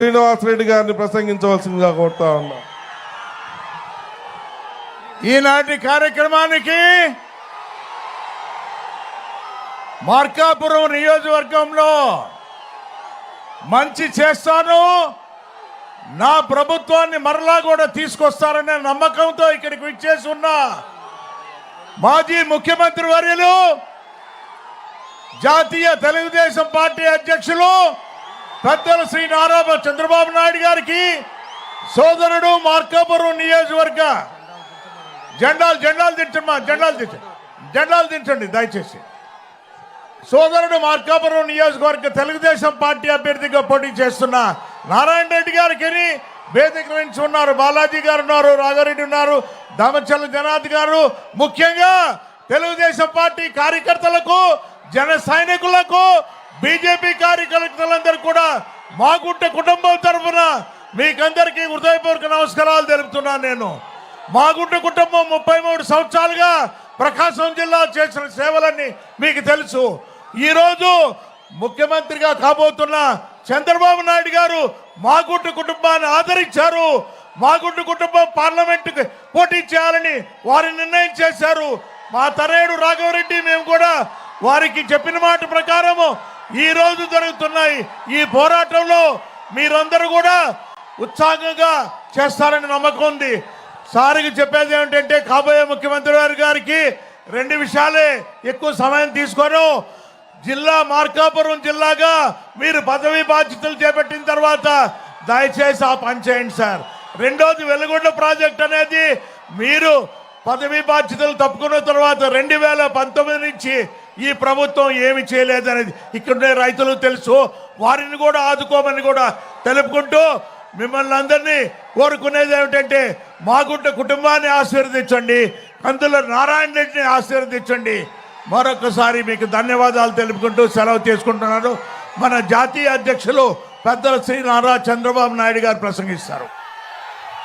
శ్రీనివాసరెడ్డి గారిని ప్రసంగించవలసిందిగా కోరుతా ఉన్నా. ఈనాటి కార్యక్రమానికి మార్కాపురం నియోజకవర్గంలో మంచి చేస్తాను. నా ప్రభుత్వాన్ని మరలా కూడా తీసుకొస్తారనే నమ్మకంతో ఇక్కడికి విచ్చేసి ఉన్న మాజీ ముఖ్యమంత్రి వర్యులు జాతీయ తెలుగుదేశం పార్టీ అధ్యక్షులు పెద్దలు శ్రీ నారా చంద్రబాబు నాయుడు గారికి సోదరుడు మార్కాపురం నియోజకవర్గ జెండాలు జెండాలు దించమ్మా జెండాలు దించండి జెండాలు దించండి దయచేసి. సోదరుడు మార్కాపురం నియోజకవర్గ తెలుగుదేశం పార్టీ అభ్యర్థిగా పోటీ చేస్తున్న నారాయణ రెడ్డి గారికి వేదిక నుంచి ఉన్నారు. బాలాజీ గారు ఉన్నారు రాఘారెడ్డి ఉన్నారు దామచల్ల జనాథ్ గారు. ముఖ్యంగా తెలుగుదేశం పార్టీ కార్యకర్తలకు జన సైనికులకు బీజేపీ కార్యకర్తలందరూ కూడా మాగుంట కుటుంబం తరఫున మీకందరికీ హృదయపూర్వక నమస్కారాలు తెలుపుతున్నాను నేను. మాగుంట కుటుంబం ముప్పై మూడు సంవత్సరాలుగా ప్రకాశం జిల్లా చేసిన సేవలన్నీ మీకు తెలుసు. ఈరోజు ముఖ్యమంత్రిగా కాబోతున్న చంద్రబాబు నాయుడు గారు మాగుంట కుటుంబాన్ని ఆదరించారు. మాగుంట కుటుంబం పార్లమెంటుకి పోటీ చేయాలని వారి నిర్ణయం చేశారు. మా తనయుడు రాఘవరెడ్డి మేము కూడా వారికి చెప్పిన మాట ప్రకారము ఈ రోజు జరుగుతున్నాయి ఈ పోరాటంలో మీరందరూ కూడా ఉత్సాహంగా చేస్తారని నమ్మకం ఉంది. సారికి చెప్పేది ఏమిటంటే కాబోయే ముఖ్యమంత్రి గారి గారికి రెండు విషయాలే ఎక్కువ సమయం తీసుకోను. జిల్లా మార్కాపురం జిల్లాగా మీరు పదవి బాధ్యతలు చేపట్టిన తర్వాత దయచేసి ఆ పని చేయండి సార్. రెండోది వెలుగొండ ప్రాజెక్ట్ అనేది మీరు పదవి బాధ్యతలు తప్పుకున్న తర్వాత రెండు వేల పంతొమ్మిది నుంచి ఈ ప్రభుత్వం ఏమి చేయలేదనేది ఇక్కడుండే రైతులు తెలుసు. వారిని కూడా ఆదుకోమని కూడా తెలుపుకుంటూ మిమ్మల్ని అందరినీ కోరుకునేది ఏమిటంటే మాగుంట కుటుంబాన్ని ఆశీర్వదించండి. కందుల నారాయణ రెడ్డిని ఆశీర్వదించండి. మరొకసారి మీకు ధన్యవాదాలు తెలుపుకుంటూ సెలవు తీసుకుంటున్నాను. మన జాతీయ అధ్యక్షులు పెద్దల శ్రీ నారా చంద్రబాబు నాయుడు గారు ప్రసంగిస్తారు.